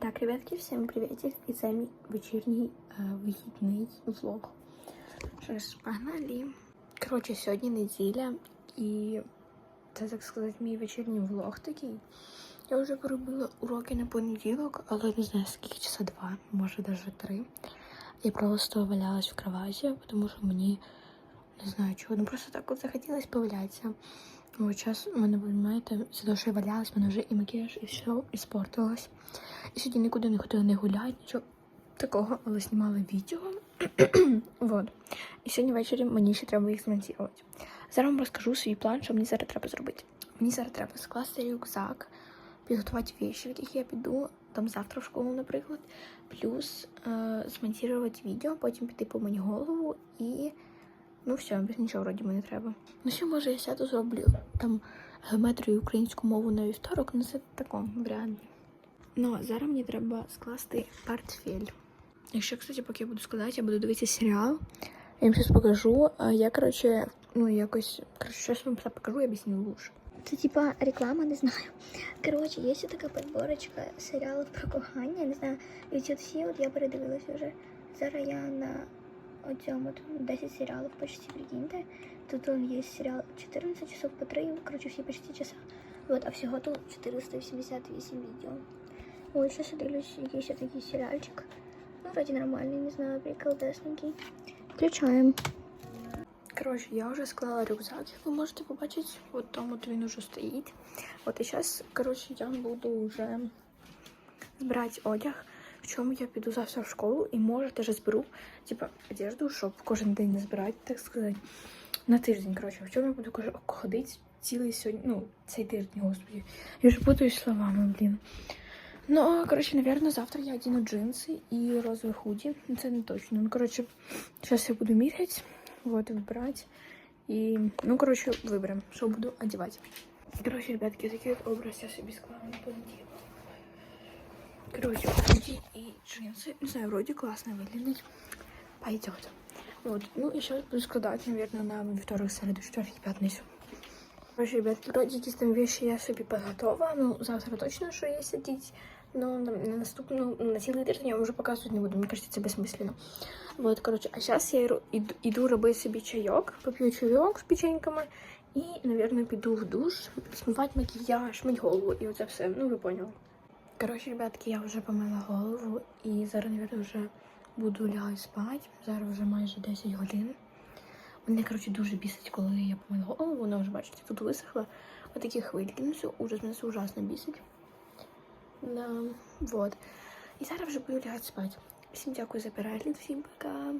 так, ребятки, всім привітик. І це мій вечірній е, вихідний влог. Що погнали. Коротше, сьогодні неділя, і це, так сказати, мій вечірній влог такий. Я вже поробила уроки на понеділок, але не знаю, скільки часа два, може навіть три. Я просто валялась в кроваті, тому що мені не знаю чого. Ну просто так от захотілося повалятися. Ось час у мене, ви знаєте, за те, що я валялась, мене вже і макіяж, і все іспортилось. І сьогодні нікуди не ходила не гуляти, нічого такого, але знімала відео. вот. І сьогодні ввечері мені ще треба їх змонтувати. Зараз вам розкажу свій план, що мені зараз треба зробити. Мені зараз треба скласти рюкзак, підготувати віші, в яких я піду, там завтра в школу, наприклад, плюс е, змонтувати відео, потім піти по мені голову і. Ну все, без нічого вроді мені треба. Ну що, може, я сяду зроблю там геометрію українську мову на вівторок, ну це в такому варіанті. Ну, а зараз мені треба скласти портфель. Якщо, кстати, поки я буду складати, я буду дивитися серіал. Я вам зараз покажу. А Я, коротше, ну якось, коротше, щось вам покажу, я об'ясню лучше. Це типа реклама, не знаю. Коротше, є ще така подборочка серіалів про кохання. Не знаю, і ці всі от я передивилася вже. Зараз я на цьому тут 10 серіалів почти прикиньте. Тут он є серіал 14 часов по 3, коротше, всі почти часа. Вот, а всього тут 488 відео. Ой, зараз я дивлюсь, якийсь такий серіальчик. Ну, вроді нормальний, не знаю, приколдесненький. Включаємо. Коротше, я вже склала рюкзак, як ви можете побачити. От там от він уже стоїть. От і зараз, коротше, я буду вже збирати одяг. В чому я піду завтра в школу і може теж зберу, типа, одежду, щоб кожен день не збирати, так сказати. На тиждень, коротше, в чому я буду ходити цілий сьогодні, ну, цей тиждень, господи. Я вже путаюсь словами, блін. Ну, коротше, наверное, завтра я одіну джинси і розовий худі. Ну, Це не точно. Ну, коротше, зараз я буду міряти, вот, вибирати. І, ну, коротше, виберемо, що буду одягати. Коротше, ребятки, такий образ я собі склала на понеділок. Короче, худи и джинсы. Не знаю, вроде классно выглядит. Пойдет. Вот. Ну и сейчас буду складывать, наверное, на вторую среду, четвертый, пятницу. Короче, ребят, вроде якісь там вещи я собі подготовила. Ну, завтра точно, що є сидіть. Но на, на наступну, ну, на цілий тиждень я вам вже показувати не буду. Мені кажется, це безсмисленно. Вот, короче, а сейчас я йду, іду робити собі чайок, поп'ю чайок з печеньками і, наверное, піду в душ, смивати макіяж, мить голову і оце все. Ну, ви поняли. Коротше, ребятки, я вже помила голову і зараз, мабуть, вже буду лягати спати. Зараз вже майже 10 годин. Мене, коротше, дуже бісить, коли я помила голову, вона вже, бачите, тут висохла. Отакі хвильки. Ну, ужас, мене ужасно бісить. Да, вот. І зараз вже буду лягати спати. Всім дякую за перегляд, всім пока.